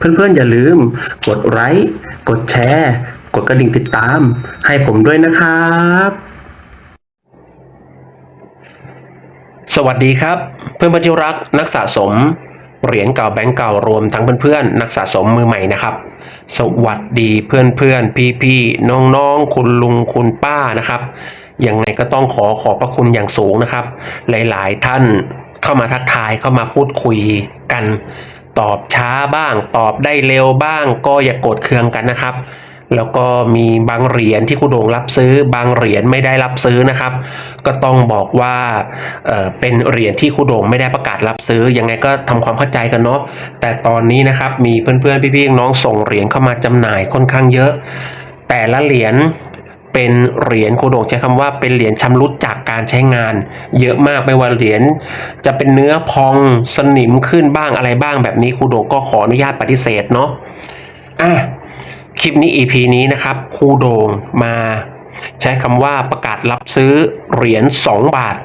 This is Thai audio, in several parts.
เพื่อนๆอย่าลืม กดไลค์กดแชร์ กดกระดิ่งติดตาม ให้ผมด้วยนะครับ สวัสดีครับ เพื่อนๆที่รักนักสะสม เหรียญเก่าแบงก์เก่ารวมทั้งเพื่อนๆนักสะสมมือใหม่นะครับ สวัสดีเพื่อนๆพี่ๆน้องๆ คุณลุงคุณป้านะครับยังไงก็ต้องขอขอบพระคุณอย่างสูงนะครับ หลายๆท่านเข้ามาทักทายเข้ามาพูดคุยกัน ตอบช้าบ้าง ตอบได้เร็วบ้าง ก็อย่ากโกรธเคืองกันนะครับ แล้วก็มีบางเหรียญที่คุณโด่งรับซื้อ บางเหรียญไม่ได้รับซื้อนะครับ ก็ต้องบอกว่าเเป็นเหรียญที่คุณโด่งไม่ได้ประกาศรับซื้อยังไงก็ทำความเข้าใจกันเนาะแต่ตอนนี้นะครับมีเพื่อนๆพี่ๆน้องส่งเหรียญเข้ามาจำหน่ายค่อนข้างเยอะ แต่ละเหรียญ เป็นเหรียญคูโด่งใช้คำว่าเป็นเหรียญชำรุดจากการใช้งาน เยอะมากไม่ว่าเหรียญจะเป็นเนื้อพองสนิมขึ้นบ้างอะไรบ้างแบบนี้คูโด่งก็ขออนุญาตปฏิเสธเนาะอะคลิปนี้ EP นี้นะครับครูโด่งมาใช้คำว่าประกาศรับซื้อเหรียญ2บาท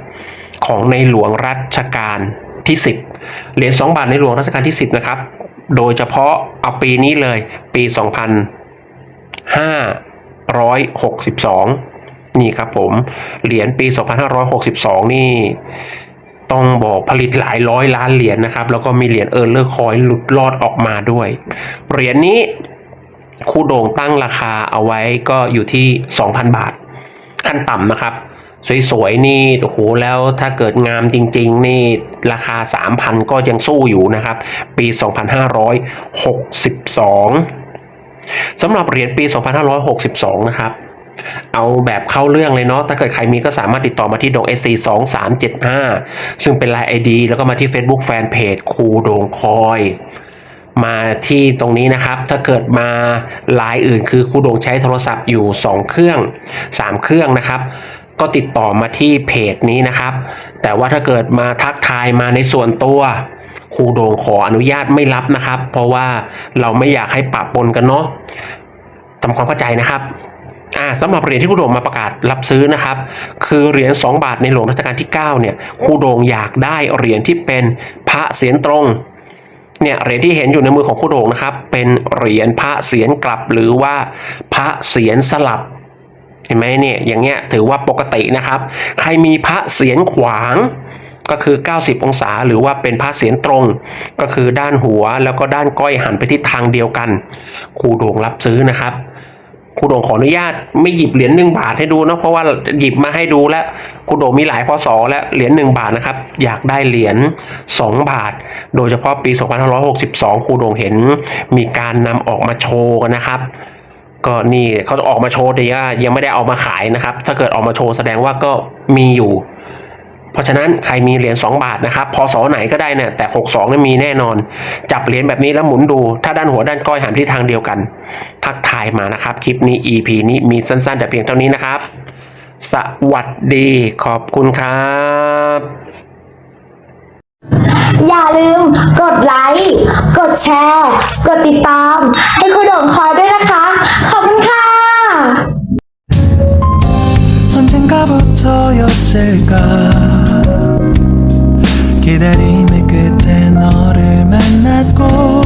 ของในหลวงรัชกาลที่ 10 เหรียญ2บาทในหลวงรัชกาลที่ 10 นะครับ โดยเฉพาะเอาปีนี้เลยปี 2000 562 นี่ครับผมเหรียญปี 2562 นี่ต้องบอกผลิตหลายร้อยล้านเหรียญนะครับ แล้วก็มีเหรียญเออร์เลอร์คอยหลุดรอดออกมาด้วย เหรียญนี้ครูโด่งตั้งราคาเอาไว้ก็อยู่ที่ 2,000 บาท ขั้นต่ำนะครับ สวยๆ นี่โอ้โหแล้วถ้าเกิดงามจริง ๆ นี่ราคา 3,000 ก็ยังสู้อยู่นะครับ ปี 2562 สำหรับเหรียญปี 2562 นะครับ เอาแบบเข้าเรื่องเลยเนาะ ถ้าเกิดใครมีก็สามารถติดต่อมาที่โดง SC 2375 ซึ่งเป็น Line ID แล้วก็มาที่ Facebook Fanpage ครูโดงคอยมาที่ตรงนี้นะครับ ถ้าเกิดมาลายอื่นคือครูโดงใช้โทรศัพท์อยู่ 2 เครื่อง 3 เครื่องนะครับ ก็ติดต่อมาที่เพจนี้นะครับ แต่ว่าถ้าเกิดมาทักทายมาในส่วนตัว ครูโดงขออนุญาตไม่รับนะครับ เพราะว่าเราไม่อยากให้ปะปนกันเนาะทำความเข้าใจนะครับอ่าสำหรับเหรียญที่ครูโด่งมาประกาศรับซื้อนะครับ คือเหรียญ2บาทในหลวงรัชกาลที่9เนี่ยครูโด่งอยากได้เหรียญที่เป็นพระเสียรตรงเนี่ยเหรียญที่เห็นอยู่ในมือของครูโด่งนะครับ เป็นเหรียญพระเสียรกลับหรือว่าพระเสียรสลับเห็นไหมเนี่ยอย่างเงี้ยถือว่าปกตินะครับ ใครมีพระเสียรขวาง ก็คือ 90 องศา หรือว่าเป็นพระเสียรตรง ก็คือด้านหัวแล้วก็ด้านก้อยหันไปทิศทางเดียวกันครูโด่งรับซื้อนะครับครูโด่งขออนุญาตไม่หยิบเหรียญหนึ่งบาทให้ดูนะเพราะว่าหยิบมาให้ดูแล้วครูโด่งมีหลายพศแล้วเหรียญหนึ่งบาทนะครับ อยากได้เหรียญสองบาท โดยเฉพาะปี 2562ครูโด่งเห็นมีการนำออกมาโชว์กันนะครับก็นี่เขาจะออกมาโชว์แต่ยังไม่ได้เอามาขายนะครับ ถ้าเกิดออกมาโชว์แสดงว่าก็มีอยู่ เพราะฉะนั้นใครมีเหรียญ2บาทนะครับพศไหนก็ได้เนี่ยแต่ 62นี่มีแน่นอน จับเหรียญแบบนี้แล้วหมุนดู ถ้าด้านหัวด้านก้อยหันที่ทางเดียวกัน ทักทายมานะครับ คลิปนี้ EP นี้มีสั้นๆ แต่เพียงเท่านี้นะครับ สวัสดีขอบคุณครับ อย่าลืมกดไลค์ กดแชร์ กดติดตาม ให้คุณโด่งคอย 언젠가부터였을까 기다림의 끝에 너를 만났고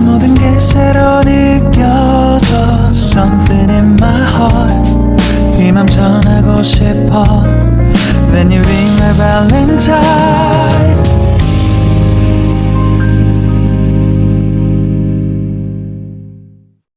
모든 게 새로 느껴져 Something in my heart 이맘 전하고 싶어 When you ring my valentine